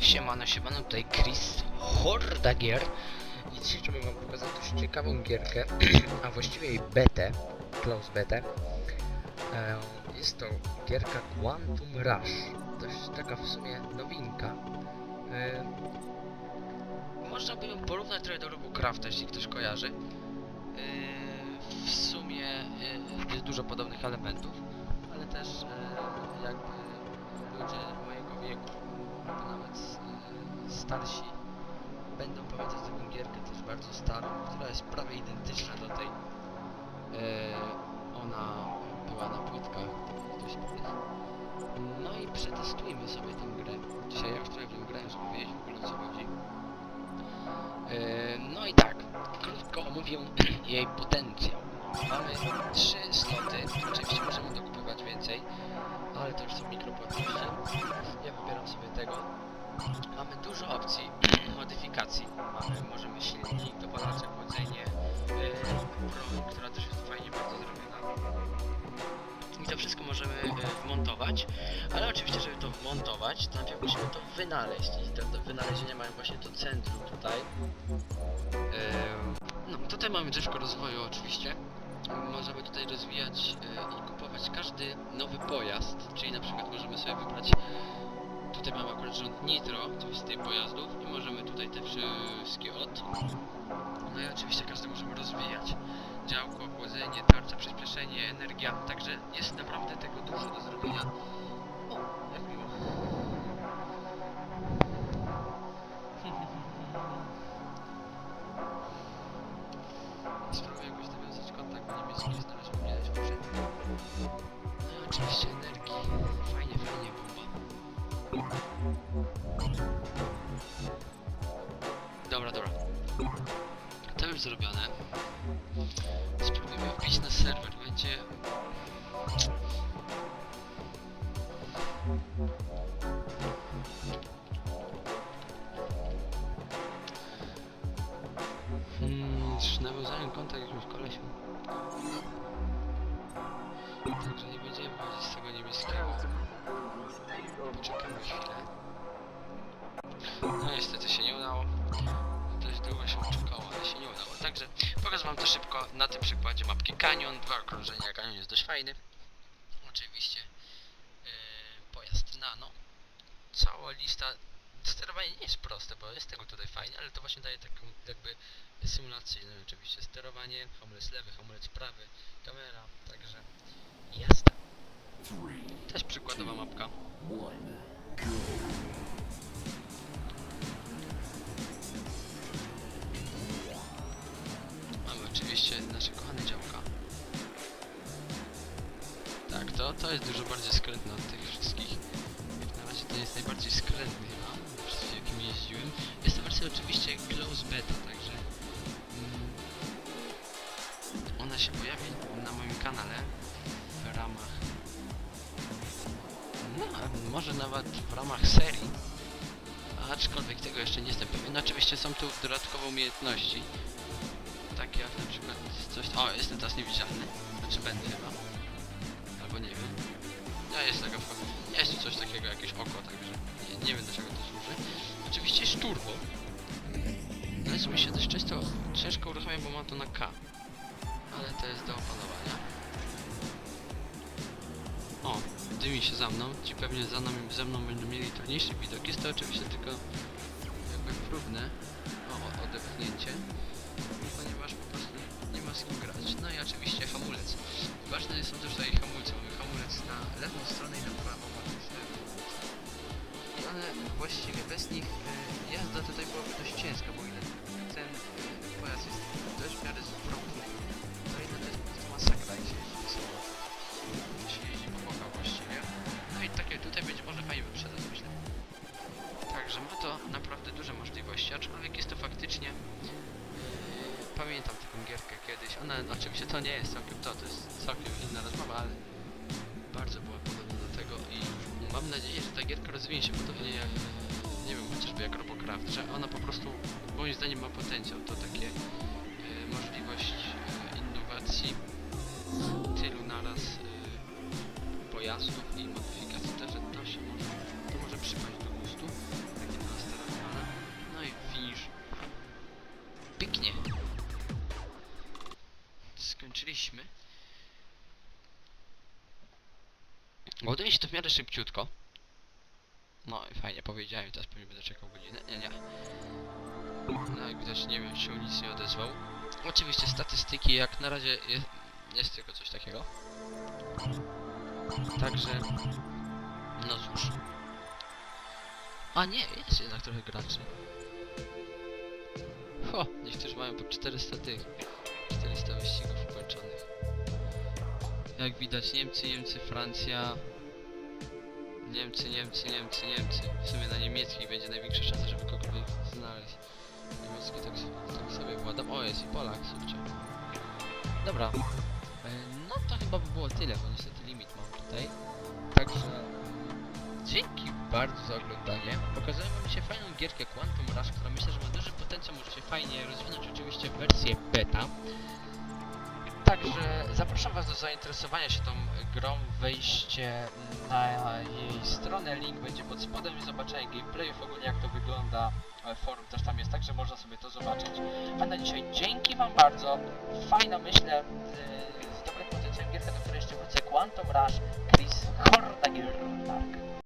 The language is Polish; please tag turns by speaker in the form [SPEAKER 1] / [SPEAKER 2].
[SPEAKER 1] Siemano, siemano, tutaj Chris Horda ciekawą gierkę, a właściwie jej betę, close betę. E, Jest to gierka Quantum Rush, dość taka w sumie nowinka. E, Można by ją porównać trochę do Robocrafta, jeśli ktoś kojarzy. E, W sumie jest dużo podobnych elementów, ale też jakby ludzie mojego wieku nawet starsi będą pamiętać taką gierkę bardzo starą, która jest prawie identyczna do tej. E, ona była na płytkach, ktoś powie. No i przetestujmy sobie tę grę. Dzisiaj ja już trochę w grałem, żeby wiedzieć w ogóle co chodzi. E, no i tak, krótko omówię jej potencjał. Mamy trzy sloty, oczywiście możemy dokupywać więcej, ale to już są mikropłatności. Ja wybieram sobie tego. Mamy dużo opcji modyfikacji. Mamy, możemy silnik, dopalacze, chłodzenie, yy, która też jest fajnie bardzo zrobiona. I to wszystko możemy yy, wmontować, ale oczywiście, żeby to wmontować, to najpierw musimy to wynaleźć. I do, do wynalezienia mamy właśnie to centrum tutaj. Yy, no, tutaj mamy drzewko rozwoju oczywiście. Możemy tutaj rozwijać yy, i kupować każdy nowy pojazd, czyli na przykład możemy sobie wybrać Tutaj mamy akurat rząd Nitro, jest z tych pojazdów i możemy tutaj te wszystkie od. No i oczywiście każdy możemy rozwijać. Działko, chłodzenie, tarcza, przyspieszenie, energia, także jest naprawdę tego dużo do zrobienia. O, jak miło. Spróbuję jakoś nawiązać kontakt po niemiecku i znaleźć powiedzać może. No i oczywiście Dobra, dobra. To już zrobione. Spróbujmy wbić na serwer. Będzie... Hmm, już nawiązałem kontakt jakimś kolesią. Także nie będziemy chodzić z tego niebieskiego. Poczekamy chwilę. No niestety się nie udało. Dość długo się czekało, ale się nie udało. Także pokażę wam to szybko na tym przykładzie mapki Canyon. Dwa okrążenia, Canyon jest dość fajny. Oczywiście yy, pojazd Nano. Cała lista. Sterowanie nie jest proste, bo jest tego tutaj fajnie, ale to właśnie daje taką jakby symulację. No, oczywiście sterowanie, hamulec lewy, hamulec prawy, kamera, także jazda. Też przykładowa mapka. To, jest dużo bardziej skrętne od tych wszystkich. Na razie to jest najbardziej skrętny chyba, przez jakim jeździłem. Jest to wersja oczywiście close beta, także mm, ona się pojawi na moim kanale w ramach no, może nawet w ramach serii. Aczkolwiek tego jeszcze nie jestem pewien. No, oczywiście są tu dodatkowe umiejętności. Takie jak na przykład coś... O, jestem teraz niewidzialny. Znaczy będę chyba. Albo nie wiem. No jest taka... Jest coś takiego, jakieś oko, także nie, nie wiem do czego to służy. Oczywiście jest turbo. Jest mi się dość często ciężko uruchamia, bo mam to na K. Ale to jest do opanowania. O, dymi się za mną. Ci pewnie za nami, ze mną będą mieli trudniejszy widok. Jest to oczywiście tylko jakby próbne o, o Także ma to naprawdę duże możliwości, aczkolwiek jest to faktycznie yy,
[SPEAKER 2] pamiętam taką gierkę kiedyś. Ona oczywiście to nie jest całkiem to, to jest całkiem inna rozmowa, ale bardzo była podobna do tego i mam nadzieję, że ta gierka rozwinie się podobnie jak, nie wiem, chociażby jak Robocraft, że ona po prostu moim zdaniem ma potencjał, to takie e, możliwość e, innowacji tylu naraz e, pojazdów i modyfikacji, to, że to się może, to może przypaść do gustu, Skończyliśmy. Ładuje się to w miarę szybciutko. No i fajnie powiedziałem, teraz pewnie będę czekał godzinę. Nie, nie. No jak widać nie wiem, się nic nie odezwał. Oczywiście statystyki jak na razie jest, jest tylko coś takiego. Także no cóż. A nie, jest jednak trochę graczy. Ho, niektórzy mają po 400 tych Jak widać Niemcy, Niemcy, Francja. Niemcy, Niemcy, Niemcy, Niemcy. W sumie na niemieckich będzie największa szansa, żeby kogokolwiek znaleźć. Niemiecki tak, tak sobie władam O, jest i Polak, subcie Dobra. E, No to chyba by było tyle, bo niestety limit mam tutaj. Także Dzięki bardzo za oglądanie. Pokazałem wam dzisiaj fajną gierkę Quantum Rush, która myślę, że ma duży potencjał, może się fajnie rozwinąć oczywiście wersję beta. Także zapraszam was do zainteresowania się tą grą, wejście na jej stronę, link będzie pod spodem i zobaczenie gameplayów, ogólnie jak to wygląda, E, forum też tam jest, także można sobie to zobaczyć. A na dzisiaj dzięki wam bardzo, fajna myślę, z, z dobrym potencjałem gierka, do której jeszcze wrócę, Quantum Rush, Chris Hordagier.